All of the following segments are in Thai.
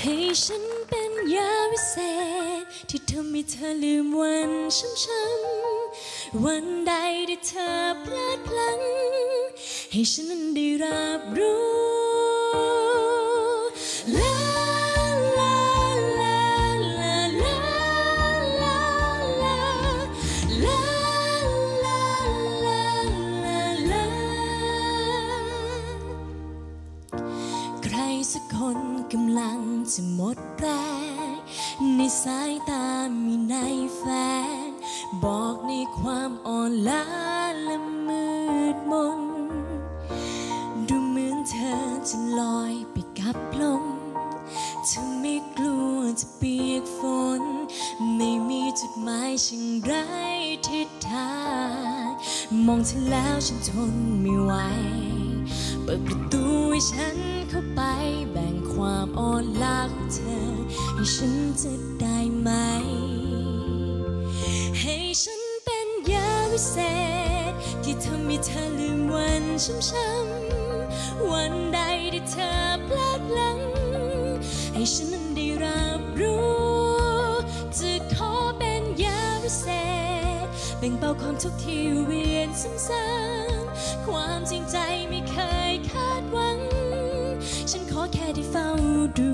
ให้ฉันเป็นยาวิเศษ ที่ทำให้เธอลืมวันช้ำๆวันใดที่เธอพลาดพลั้ง ให้ฉันนั้นได้รับรู้ มองเธอแล้วฉันทนไม่ไหว เปิดประตูให้ฉันเข้าไป แบ่งความอ่อนล้าของเธอ ให้ฉันจะได้ไหม ให้ฉันเป็นยาวิเศษ ที่ทำให้เธอลืมวันช้ำๆวันใดที่เธอพลาดพลั้งให้ฉันนั้นได้รับรู้ แบ่งเบาความทุกข์ที่เวียนซ้ำๆความจริงใจไม่เคยคาดหวัง ฉันขอแค่ได้เฝ้าดู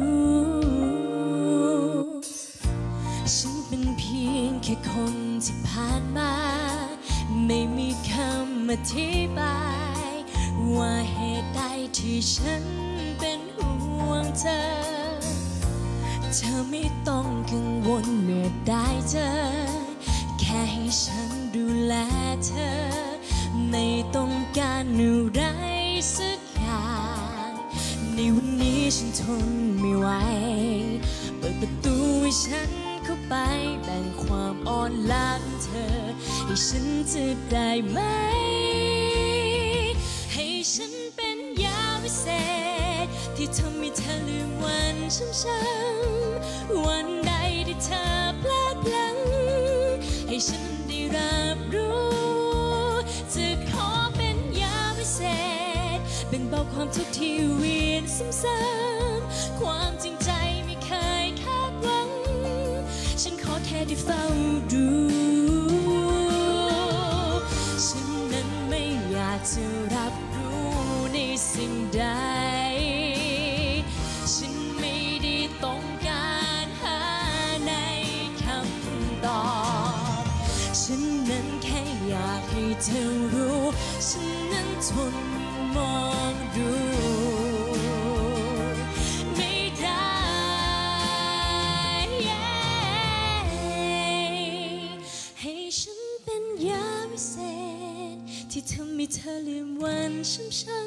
ฉันเป็นเพียงแค่คนที่ผ่านมา ไม่มีคำอธิบาย ว่าเหตุใดที่ฉันเป็นห่วงเธอ เธอไม่ต้องกังวลเมื่อได้เจอ ค่ให้ฉันดูแลเธอ ไม่ต้องการอะไรสักอย่างในวันนี้ฉันทนไม่ไหว เปิดประตูให้ฉันเข้าไปแบ่งความอ่อนล้าของเธอ ให้ฉันจะได้ไหม ให้ฉันเป็นยาวิเศษ ที่ทำให้เธอลืมวันช้ำๆวันใดที่เธอ ให้ฉันได้รับรู้ จะขอเป็นยาวิเศษแบ่งเบาความทุกข์ที่เวียนซ้ำๆความจริงใจไม่เคยคาดหวัง ฉันขอแค่ได้เฝ้าดู ฉันนั้นไม่อยากจะรับรู้ในสิ่งใด เธอรู้ฉันนั้นทนมองดูไม่ได้ ให้ฉันเป็นยาวิเศษ ที่ทำให้เธอลืมวันช้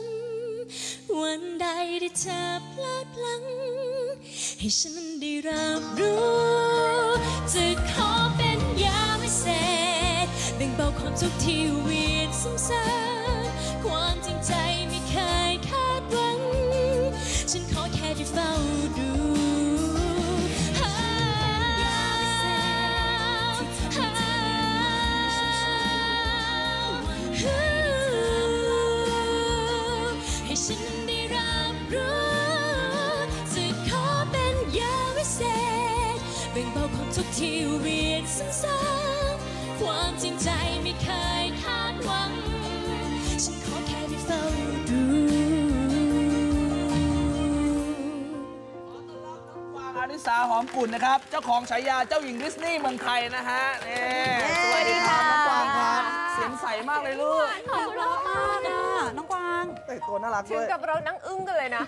ำๆวันใดที่เธอพลาดพลั้งให้ฉันนั้นได้รับรู้จะขอ ความทุกข์ที่เวียนซ้ำๆความจริงใจไม่เคยคาดหวัง ฉันขอแค่ได้เฝ้าดูให้ฉันได้รับรู้จะขอเป็นยาวิเศษแบ่งเบาความทุกข์ที่เวียนซ้ำๆความจริงใจ วางอาริสาหอมกุ่นนะครับ เจ้าของฉายาเจ้าหญิงดิสนีย์เมืองไทยนะฮะนี่สวัสดีครับน้องกวางครับเสียงใสมากเลยลูกขอบคุณมากอะน้องกวางแต่งตัวน่ารักถึด้งวยกับเรานั่งอึ้งกันเลยนะ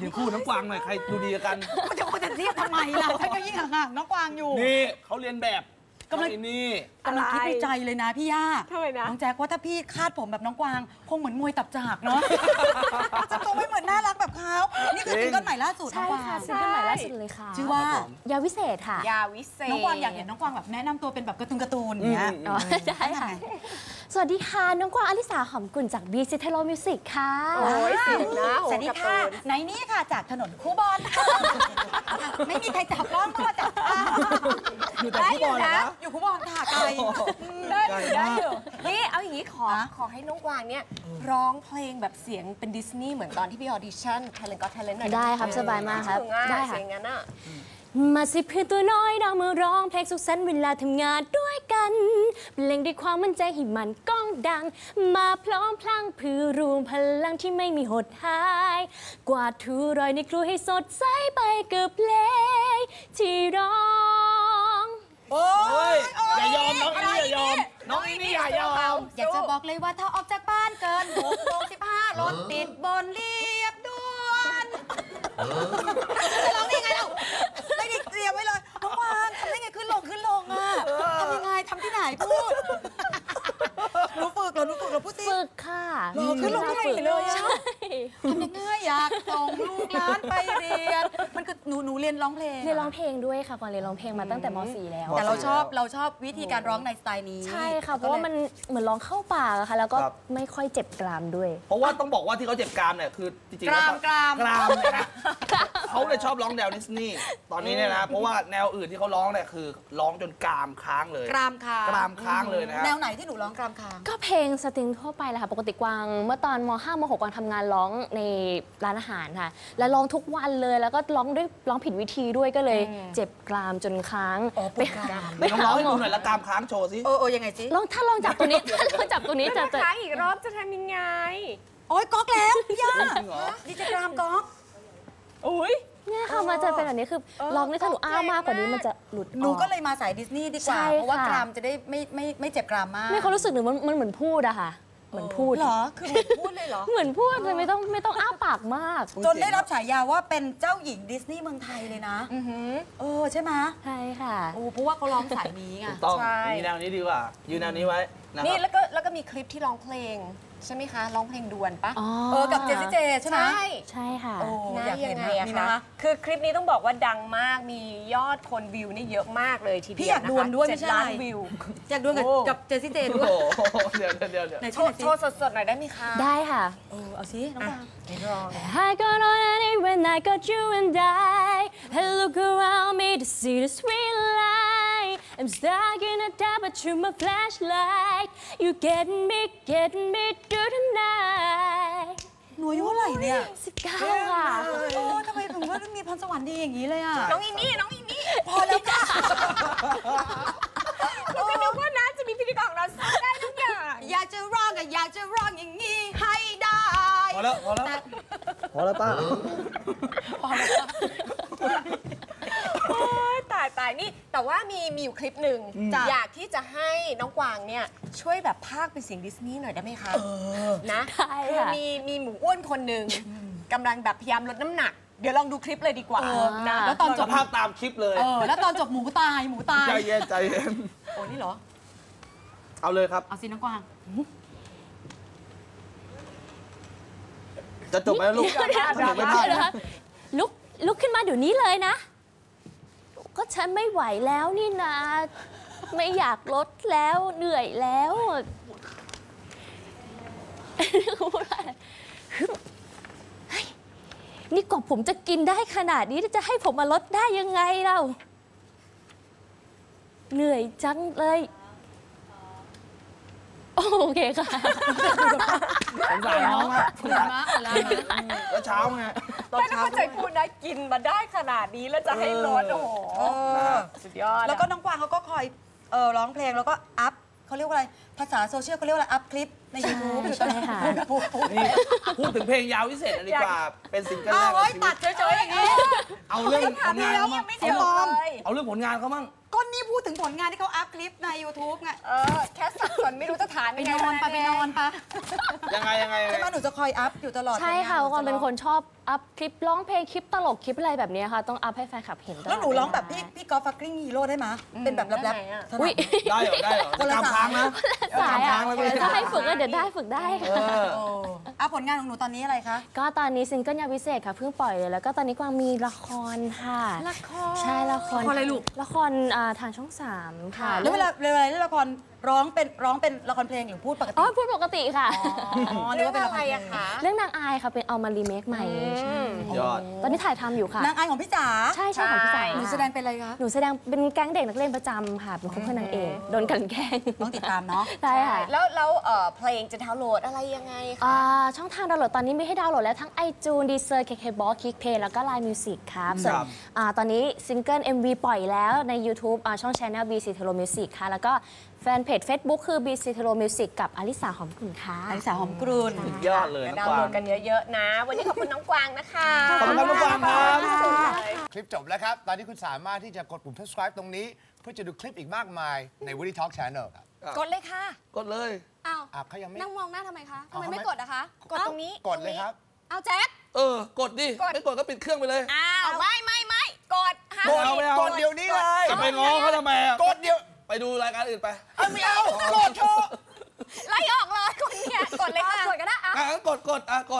ยืนคู่น้องกวางหน่อยใครดูดีกัน มันจะมันจะเรียกทำไมล่ะฉันก็ยิ่งห่างๆน้องกวางอยู่ นี่เขาเรียนแบบ กำลังไอ้นี่กำลังคิดในใจเลยนะพี่ย่าทำไมนะ น้องแจ็คว่าถ้าพี่คาดผมแบบน้องกวาง คงเหมือนมวยตับจากเนาะ จะตัวไม่เหมือนน่ารักแบบเขานี่คือจริงซิงเกิลใหม่ล่าสุดน้อใช่งกวางค่ะซิงเกิลใหม่ล่าสุดเลยค่ะชื่อว่า ยาวิเศษค่ะยาวิเศษน้องกวางอยากเห็นน้องกวางแบบแนะนำตัวเป็นแบบการ์ตูนการ์ตูนอย่างเงี้ยอ๋อได้ค่ะ สวัสดีค่ะ น้องกวางอลิสาหอมกุ่นจาก B c t e l o Music ค่ะ โอ้ยเสียงนะโหสวัสดีการ์ค่ะตูนในนี้ค่ะจากถนนคูบอลไม่มีใครจับกล้องก็มาจับค่ะอยู่แต่คู่บอลเหรอนะอยู่คูบอลค่ะไกลได้อยู่ได้อยู่นี่เอาอย่างนี้ขอฮะขอให้น้องกวางเนี่ยร้องเพลงแบบเสียงเป็นดิสนีย์เหมือนตอนที่พี่ออดิชั่น Talent Got Talent หน่อยได้ครับสบายมากครับถึงอะได้ค่ะ เสียงงั้นอะ มาสิเพื่อนตัวน้อยเรามาร้องเพลงสุขสันต์เวลาทำงานด้วยกันเพลงด้วยความมั่นใจให้มันก้องดัง มาพร้อมพลังเพื่อรวมพลังที่ไม่มีหดหาย กวาดถูรอยในครัวให้สดใสไปกับเพลงที่ร้อง โอ้เฮ้ยโอย่ายอมน้องอินนี่อย่ายอมน้องอินนี่อย่ายอมอยากจะบอกเลยว่าถ้าออกจากบ้านเกิน6โมง15รถติดบนเรียบด่วนจะร้องได้ยังไงเราไม่ได้เต รียมไว้เลยน้องวานทำได้ไงขึ้นลงขึ้นลงอะทำยังไงทำที่ไหนพูดหนูฝึกเหรอหนูฝึกเหรอพูดสิฝึกค่ะหรอขึ้นลงที่ไหนฝึกเลยอะ ใช่ ทำยังไงอยากส่งลูกหลานไปเรียน มันคือหนูหนูเรียนร้องเพลง เรียนร้องเพลงด้วยค่ะก่อนเรียนร้องเพลงมาตั้งแต่ม .4 แล้ว แต่เราชอบเราชอบวิธีการร้องในสไตล์นี้ใช่ค่ะ เพราะว่ามันเหมือนร้องเข้าปากอะค่ะ แล้วก็ครับ ไม่ค่อยเจ็บกรามด้วย เพราะว่าต้องบอกว่าที่เขาเจ็บกรามเนี่ยคือจริงๆกรามแล้วกรามกรามเนี่ยนะเขาเลยชอบร้องแนวดิสนีย์ตอนนี้เนี่ยนะเพราะว่าแนวอื่นที่เขาร้องเนี่ยคือร้องจนกรามค้างเลย กรามคางกรามค้างเลยนะฮะ แนวไหนที่หนูร้องกรามคาง ก็เพลงสตริงทั่วไปแหละค่ะ ปกติกวาง เมื่อตอนม 5 ม 6 กวางทำงานร้องในร้านอาหารค่ะ แล้วร้องทุกวันเลยแล้วก็ร้องด้วยร้องผิดวิธีด้วยก็เลยเจ็บกรามจนค้างอ๋อปวดกรามไปน้องหาร้องให้หมดูอหน่อยละกรามค้างโชว์สิเออเออยังไงสิลองถ้าลองจับตัวนี้ถ้าลองจับตัวนี้จะจะค้างอีกรอบจะทำยังไง โอ๊ยก๊อกแล้วพี่ย่าจริงเหรอดิจะกรามก๊อกอุ้ยเนี่ยค่ะมันจะเป็นแบบนี้คือเออร้องนี่ถ้าหนูอ้าวมากกว่านี้เก่งมากมันจะหลุดออกหนูก็เลยมาสายดิสนีย์ดีกว่าใช่เพราะว่าค่ะกรามจะได้ไม่ไม่ไม่เจ็บกรามมากไม่เขามรู้สึกหนูมันมันเหมือนพูดอะค่ะ เหมือนพูด เหรอ คือเหมือนพูดเลยเหรอ เหมือนพูดเลยไม่ต้องไม่ต้องอ้าปากมากจนได้รับฉายาว่าเป็นเจ้าหญิงดิสนีย์เมืองไทยเลยนะอือหือเออใช่ไหมใช่ค่ะ โอ้เพราะว่าเขาร้องสายนี้ไงถูกต้องใช่ มีแนวนี้ดีกว่ายืนแนวนี้ไว้นะคนี่รับแล้วก็แล้วก็มีคลิปที่ร้องเพลง ใช่ไหมคะร้องเพลงดวนปะอ๋อเออกับเจสซี่เจใช่ไหมใช่ค่ะโอ้นะอยากยัเห็นงไงนะอะมีคะนะคะคือคลิปนี้ต้องบอกว่าดังมากมียอดคนวิวนี่เยอะมากเลยทีเดียวพี่อยากดวลด้วยเจ็ไม่ใช่ล้านอะไรวิวอยากดูกับโอ้กับเจสซี่เจโอ้ด้วยโหเดี๋ยวเดี๋ยวเดี๋ยวเดี๋ยวไหนโชโชว์ว์โชว์สดๆหน่อยได้ไหมคะได้ค่ะเออเอาสิน้องกวาง I got on it when I got you and I I look around me to see the sweet light I'm stuck in a dark but through my flashlight You getting me getting me through the night หนูอายุเท่าไหร่เนี่ยสิบเก้าค่ะโอ้ทำไมถึงว่ามีพรสวรรค์ดีอย่างนี้เลยอะ น้องอินนี่ น้องอินนี่ พอแล้วค่ะเราก็นึกว่านะจะมีพิธีกรของเราสร้างได้ทุกอย่าง อยากจะร้องก็อยากจะร้องอย่างนี้ให้ได้ พอแล้ว พอแล้ว พอแล้วป้าโอ๊ยตายตาย นี่แต่ว่ามีมีอยู่คลิปหนึ่งจ้ะอยากที่จะให้น้องกวางเนี่ยช่วยแบบพากย์เป็นเสียงดิสนีย์หน่อยได้ไหมคะนะได้คือค่ะมีมีหมูอ้วนคนหนึ่งกำลังแบบพยายามลดน้ำหนัก เดี๋ยวลองดูคลิปเลยดีกว่าเออนะแล้วตอนจสบภาพตามคลิปเลย เออแล้วตอนจบหมูตายหมูตาย ใจเย็นใจเย็น โอ้นี่เหรอ เอาเลยครับ เอาสิน้องกวาง จะจบไหมลูกจะจบไม่ได้เดี๋ยวนะคะลุกลุกขึ้นมาเดี๋ยวนี้เลยนะ ก็ฉันไม่ไหวแล้วนี่นะ ไม่อยากลดแล้วเหนื่อยแล้วนี่กว่าผมจะกินได้ขนาดนี้จะให้ผมมาลดได้ยังไงเรา เหนื่อยจังเลย โอเคค่ะ สงสารน้องอะตื่นมาอะไรมาแล้วเช้าไง ตอนไม่ต้อเช้างเข้าใจพูดนะกินมาได้ขนาดนี้แล้วจะให้ลดโอ้โหเออสุดยอดอะ แล้วก็น้องกวางเขาก็คอยเออร้องเพลงแล้วก็อัพเขาเรียกว่าอะไรภาษาโซเชียลเขาเรียกว่าอะไรอัพคลิปในยูทูบอยู่ตลอดใช่ค่ะพูดพูดนี่พูดถึงเพลงยาวพิเศษอันดีกว่า เป็นซิงเกิลแรอ้ากวในเฮ้ยชีตัวิดตเฉยๆอย่างนี้เอาเรื่องผลงานเขามั่งไม่เอาเสียเรื่องฟอร์มเลย เอาเรื่องผลงานเขามั่งก็นี่ พูดถึงผลงานที่เขาอัพคลิปใน YouTube ไงเออแค่สับสนไม่รู้จะถามไปยังนไงอนปะไปนอนปะยังไงยังไงยังใช่ไงไหมหนูจะคอยอัพอยู่ตลอดใช่ค่ะผลความงาเป็นจะคนชอบอัพคลิปร้องเพลงคลิปตลกคลิปอะไรแบบนี้ค่ะต้องอัพให้แฟนคลับเห็นตลอดแล้วหนูร้องแบบพี่พี่กอล์ฟฟักกิ้งฮีโร่ได้ไหมเป็นแบบแรปๆถนัดอุ้ยได้เหรอได้เหรอคนละกำค้างนะ สายค้าอะงแล้วไม่ได้ถ้าให้ฝึกก็เดี๋ยวได้ฝึกได้เอค่ะอโอ้อะผลงานของหนูตอนนี้อะไรคะ ก็ตอนนี้ซิงเกิลยาวิเศษค่ะเพิ่งปล่อยเลยแล้วก็ตอนนี้กวางมีละครค่ะ ละคร ใช่ละครละครอะไรลูก ละครอ่าทางช่องสามค่ะแล้วเวลาเวลาเล่นละคร ร้องเป็นร้องเป็นละครเพลงหรือพูดปกติอ๋อพูดปกติค่ะ อ๋อนึกเรื่องว่าเป็นอะละคไรรเพลอะงคะเรื่องนางอายค่ะเป็นเอามารีเมคใหม่อืมใยอดตอนนี้ถ่ายทำอยู่ค่ะนางอายของพี่จ๋าใช่ใช่ของพี่จ๋าหนูแสดงเป็นอะไรคะหนูแสดงเป็นแก๊งเด็กนักเรียนประจำค่ะเป็นคู่เพื่อนนางเอกโดนกลันแกล้งต้องติดตามเนาะใช่ค่ะแล้วแล้วเอ่อเพลงจะดาวน์โหลดอะไรยังไงคะอ่าช่องทางดาวน์โหลดตอนนี้มีให้ดาวน์โหลดแล้วทั้ง iTunes Deezer KKBox KickPay แล้วก็ Line Music ครับส่วนครับอ่าตอนนี้ซิงเกิล MV ปล่อยแล้วใน YouTube อ่าช่อง Channel BC t e l o Music ค่ะแล้วก็แฟนเพจ Facebook คือ BC t e l o Music กับอลิสาหอมกลุ่นค่ะอลิสาหอมกรุนสุดยอดเลยจะน้องดาวกน์โหลวางดกันเยอะๆนะ วันนี้ขอบคุณน้องกวางนะคะขอบคุณครับน้องกวางครับคลิปจบแล้วครับ ตอนนี้คุณสามารถที่จะกดปุ่ม subscribe ตรงนี้ เพื่อจะดูคลิปอีกมากมายใน Woody Talk Channel ครับกดเลยค่ะ กดเลย อ้าวอะเขายังไม่ นั่งมองหน้าทำไมคะทำไมเอาทำไมไม่กดอะคะ กดตรงนี้กดเลยครับ เอาแจ็คเออ กดดิ กด ไม่กดก็ปิดเครื่องไปเลย อ้าว ไม่ไม่ไม่กดห้ามกดเอาไม่เอา กดเดี๋ยวนี้เลย จะไปง้อเขาทำไมอะ กดเดี๋ยว ไปดูรายการอื่นไปเอาไม่เอากดเถอะไล่ออกเลยคนเนี่ยกดเลยค่ะกดก็ได้อะอะงั้นกดกดอะกด